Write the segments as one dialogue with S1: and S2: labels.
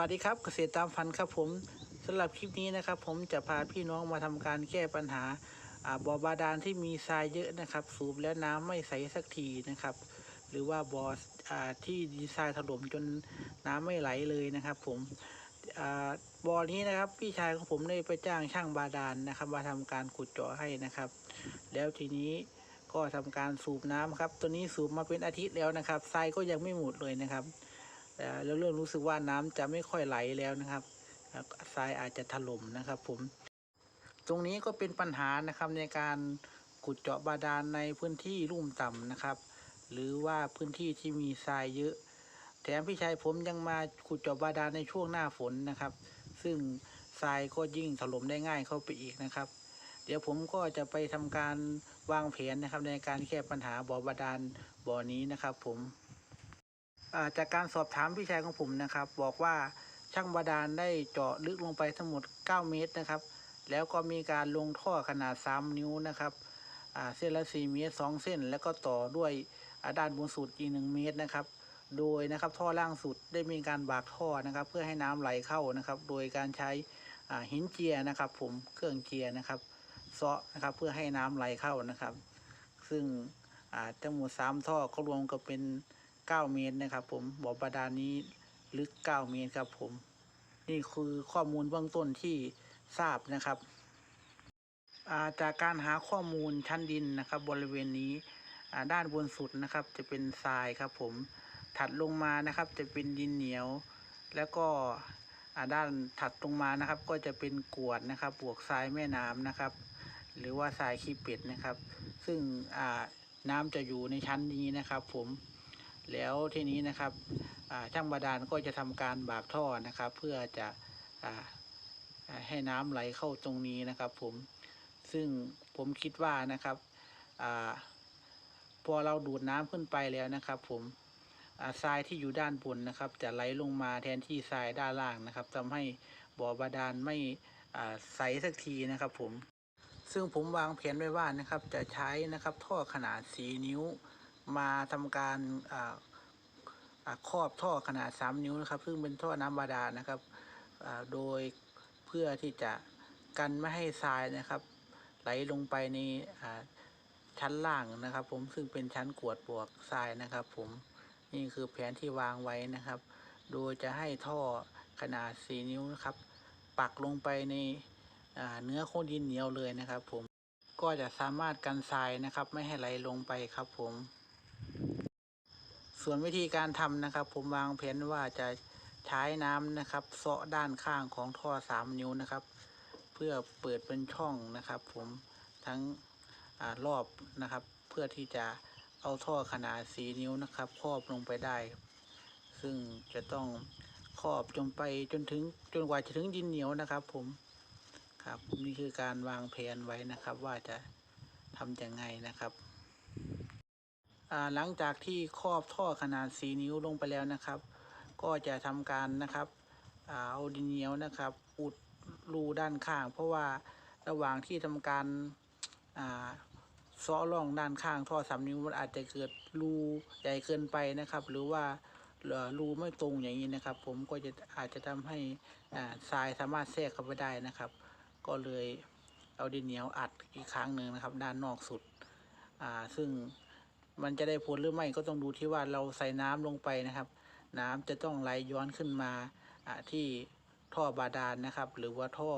S1: วัสดีครับเกษตรตามฝันครับผมสำหรับคลิปนี้นะครับ ผมจะพาพี่น้องมาทำการแก้ปัญหาบ่อบาดาลที่มีทรายเยอะนะครับ สูบแล้วน้ำไม่ใสสักทีนะครับ หรือว่าบ่ออที่ดีไซน์ถล่มจนน้ำไม่ไหลเลยนะครับ ผมบ่อนี้นะครับ พี่ชายของผมได้ไปจ้างช่างบาดาลนะครับ มาทำการขุดเจาะให้นะครับ แล้วทีนี้ก็ทำการสูบน้ำครับ ตัวนี้สูบมาเป็นอาทิตย์แล้วนะครับทรายก็ยังไม่หมดเลยนะครับ แต่แล้วเริ่มรู้สึกว่าน้ำจะไม่ค่อยไหลแล้วนะครับทรายอาจจะถล่มนะครับ ผม ตรงนี้ก็เป็นปัญหานะครับในการขุดเจาะบาดาลในพื้นที่ลุ่มต่ำนะครับ หรือว่าพื้นที่ที่มีทรายเยอะ แถมพี่ชายผมยังมาขุดเจาะบาดาลในช่วงหน้าฝนนะครับ ซึ่งทรายก็ยิ่งถล่มได้ง่ายเข้าไปอีกนะครับ เดี๋ยวผมก็จะไปทำการวางแผนนะครับในการแก้ปัญหาบ่อบาดาลบ่อนี้นะครับ ผม จากการสอบถามพี่ชายของผมนะครับ บอกว่าช่างบาดาลได้เจาะลึกลงไปทั้งหมด 9 เมตรนะครับ แล้วก็มีการลงท่อขนาด 3 นิ้วนะครับเส้นละ 4 เมตร 2 เส้น แล้วก็ต่อด้วยอ่าด้านบนสุดอีก 1 เมตรนะครับ โดยนะครับท่อล่างสุดได้มีการบากท่อนะครับ เพื่อให้น้ำไหลเข้านะครับ โดยการใช้หินเจียนะครับ ผมเครื่องเจียนะครับเซาะนะครับเพื่อให้น้ำไหลเข้านะครับ ซึ่งทั้งหมด3ท่อก็รวมกันเป็น 9 เมตรนะครับ ผมบ่อบาดาลนี้ลึก 9 เมตรครับผม นี่คือข้อมูลเบื้องต้นที่ทราบนะครับาจากการหาข้อมูลชั้นดินนะครับ บริเวณนี้ด้านบนสุดนะครับ จะเป็นทรายครับ ผมถัดลงมานะครับ จะเป็นดินเหนียว แล้วก็ด้านถัดลงมานะครับ ก็จะเป็นกวดนะครับ บวกทรายแม่น้ำนะครับ หรือว่าทรายขี้เป็ดนะครับ ซึ่งน้ำจะอยู่ในชั้นนี้นะครับ ผม แล้วทีนี้นะครับช่างบาดาลก็จะทำการบากท่อนะครับ เพื่อจะอให้น้ำไหลเข้าตรงนี้นะครับ ผมซึ่งผมคิดว่านะครับอพอเราดูดน้ำขึ้นไปแล้วนะครับ ผมทรายที่อยู่ด้านบนนะครับ จะไหลลงมาแทนที่ทรายด้านล่างนะครับทำให้บ่อบาดาลไม่ใสสักทีนะครับ ผม ซึ่งผมวางแผนไว้ว่านะครับ จะใช้นะครับ ท่อขนาด4นิ้ว มาทำการครอบท่อขนาด 3 นิ้วนะครับ ซึ่งเป็นท่อน้ำบาดาลนะครับโดยเพื่อที่จะกันไม่ให้ทรายนะครับ ไหลลงไปในชั้นล่างนะครับ ผมซึ่งเป็นชั้นกวดบวกทรายนะครับ ผมนี่คือแผนที่วางไว้นะครับ โดยจะให้ท่อขนาด 4 นิ้วนะครับ ปักลงไปในเนื้อโคลนดินเหนียวเลยนะครับ ผมก็จะสามารถกันทรายนะครับ ไม่ให้ไหลลงไปครับผม ส่วนวิธีการทำนะครับ ผมวางแผนว่าจะใช้น้ำนะครับเซาะด้านข้างของท่อสามนิ้วนะครับ เพื่อเปิดเป็นช่องนะครับ ผมทั้งอรอบนะครับ เพื่อที่จะเอาท่อขนาดสีนิ้วนะครับครอบลงไปได้ ซึ่งจะต้องครอบจนไปจนถึงจนกว่าจะถึงดินเหนียวนะครับ ผมครับนี่คือการวางแผนไว้นะครับ ว่าจะทำยังไงนะครับ หลังจากที่ครอบท่อขนาด 4 นิ้วลงไปแล้วนะครับ ก็จะทำการนะครับเอาดินเหนียวนะครับ อุดรูด้านข้าง เพราะว่าระหว่างที่ทำการซาะร่องด้านข้างท่อสามนิ้วมันอาจจะเกิดรูใหญ่เกินไปนะครับ หรือว่ารูไม่ตรงอย่างนี้นะครับ ผมก็จะอาจจะทำให้ทรายสามารถแทรกเข้าไปได้นะครับ ก็เลยเอาดินเหนียวอัดอีกครั้งหนึ่งนะครับ ด้านนอกสุดซึ่ง มันจะได้ผลหรือไม่ก็ต้องดูที่ว่าเราใส่น้ำลงไปนะครับ น้ำจะต้องไหลย้อนขึ้นมาที่ท่อบาดาลนะครับ หรือว่าท่อ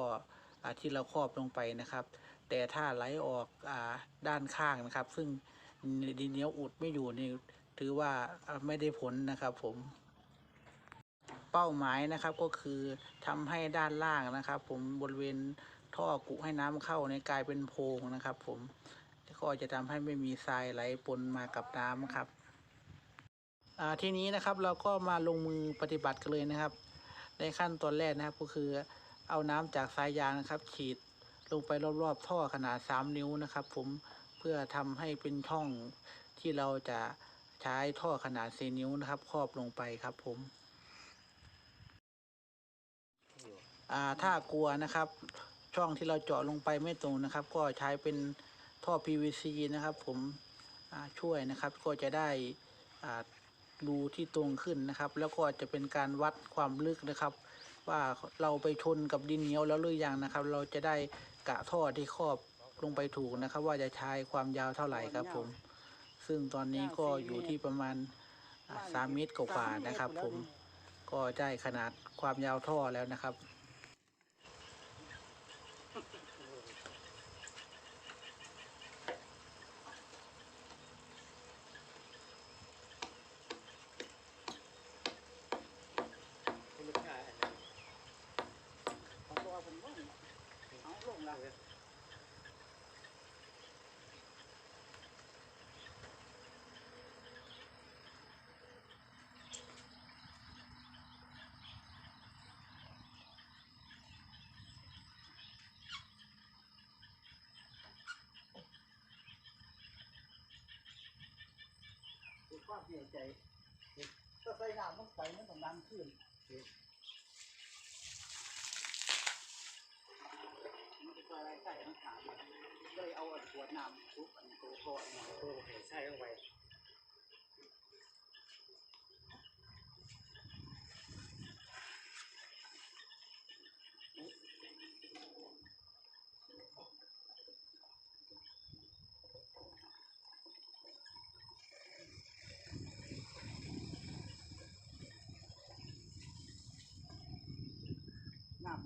S1: อที่เราครอบลงไปนะครับ แต่ถ้าไหลออกอด้านข้างนะครับ ซึ่งดินเหนียวอุดไม่อยู่นี่ถือว่าไม่ได้ผลนะครับผมเป้าหมายนะครับก็คือทำให้ด้านล่างนะครับ ผมบริเวณท่อกุให้น้ำเข้าในกลายเป็นโพรงนะครับ ผม ก็จะทำให้ไม่มีทรายไหลปนมากับน้ำครับทีนี้นะครับเราก็มาลงมือปฏิบัติกันเลยนะครับ ในขั้นตอนแรกนะครับก็คือเอาน้ำจากสายยางนะครับ ฉีดลงไปรอบๆท่อขนาด 3 นิ้วนะครับ ผมเพื่อทำให้เป็นช่องที่เราจะใช้ท่อขนาด 4 นิ้วนะครับ ครอบลงไปครับผมถ้ากลัวนะครับ ช่องที่เราเจาะลงไปไม่ตรงนะครับ ก็ใช้เป็น ท่อ PVC นะครับ ผมอ่าช่วยนะครับก็จะได้อ่ารูที่ตรงขึ้นนะครับ แล้วก็จะเป็นการวัดความลึกนะครับ ว่าเราไปชนกับดินเหนียวแล้วหรือยังนะครับ เราจะได้กะท่อที่ครอบลงไปถูกนะครับ ว่าจะใช้ความยาวเท่าไหร่ครับผม ซึ่งตอนนี้ก็อยู่ที่ประมาณอ่าสามเมตรกว่าๆนะครับ ผมก็ได้ขนาดความยาวท่อแล้วนะครับ คือความเสียใจถ้าใส่น้ำมันไปมันต้องดังขึ้นมันจะอะไรใส่ทั้งสามก็เลยเอาอันขวดน้ำทุบอันโตโตอันนี้
S2: โอ้ใช่ลงไป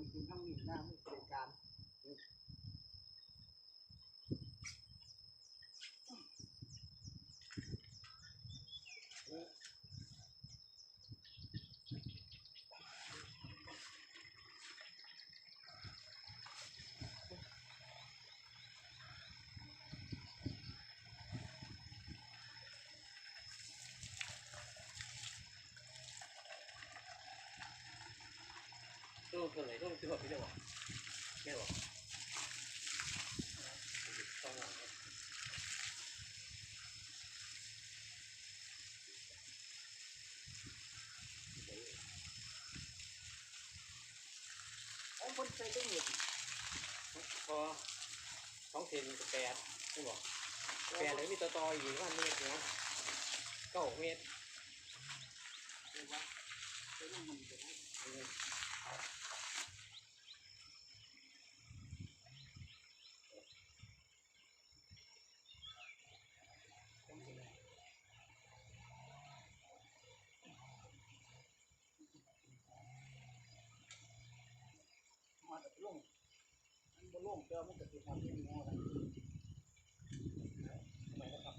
S1: น้ำมันคือทั้งนี้น้ำมันเป็นการ
S2: ตู้ตัวไหนตู้ที่บอกพี่จะบอกแม่เอา
S1: ไอ้คนใส่ได้หมด
S2: พอท้องเทนกับแปดไม่บอกแปดเลยมีต่อต่ออยู่ว่าเมตรนะเก้าเมตร
S1: ใส่น้ำมันจะได้ มาจากล่ง มันบ่ล่งแต่ว่ามันก็สิทำให้มีแนวอะไร
S2: ทำไมนะครับ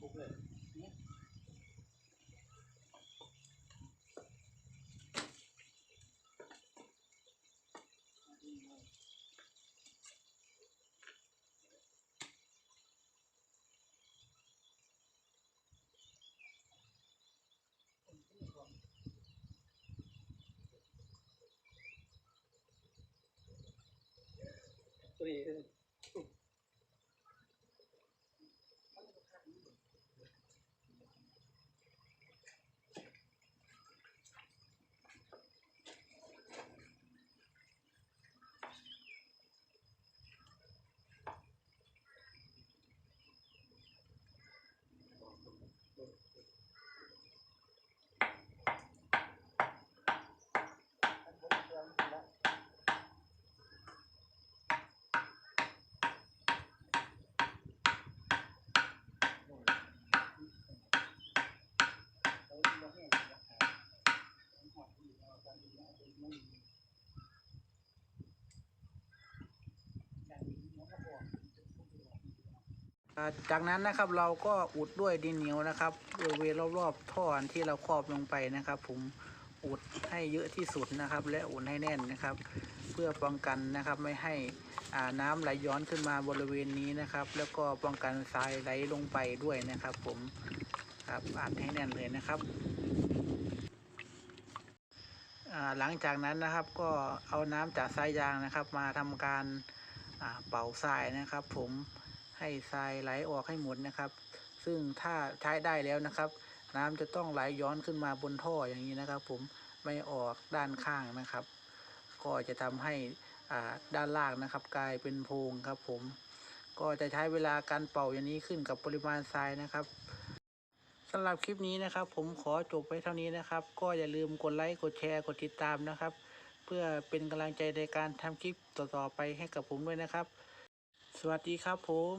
S2: บุกเลย
S1: เนี่ย
S2: ตัวนี้
S1: มันบ่เชื่อมันสิละเอาอีกแล้วแห้งอีกแล้วครับมันหอดอีกแล้วกันอีกแล้วอีกแล้วอีกแล้วอย่างนี้มันก็บอก อ่า จากนั้นนะครับเราก็อุดด้วยดินเหนียวนะครับบริเวณรอบๆท่อนที่เราครอบลงไปนะครับ ผมอุดให้เยอะที่สุดนะครับ และอุดให้แน่นนะครับ เพื่อป้องกันนะครับไม่ให้น้ำไหลย้อนขึ้นมาบริเวณนี้นะครับ แล้วก็ป้องกันทรายไหลลงไปด้วยนะครับ ผมครับอัดให้แน่นเลยนะครับหลังจากนั้นนะครับก็เอาน้ำจากสายยางนะครับ มาทำการเป่าทรายนะครับ ผม ให้ทรายไหลออกให้หมดนะครับ ซึ่งถ้าใช้ได้แล้วนะครับ น้ำจะต้องไหลย้อนขึ้นมาบนท่ออย่างนี้นะครับ ผมไม่ออกด้านข้างนะครับ ก็จะทำให้ด้านล่างนะครับ กลายเป็นโพรงครับ ผมก็จะใช้เวลาการเป่าอย่างนี้ขึ้นกับปริมาณทรายนะครับสำหรับคลิปนี้นะครับ ผมขอจบไว้เท่านี้นะครับ ก็อย่าลืมกดไลค์กดแชร์กดติดตามนะครับ เพื่อเป็นกำลังใจในการทำคลิปต่อๆไปให้กับผมด้วยนะครับ สวัสดีครับผม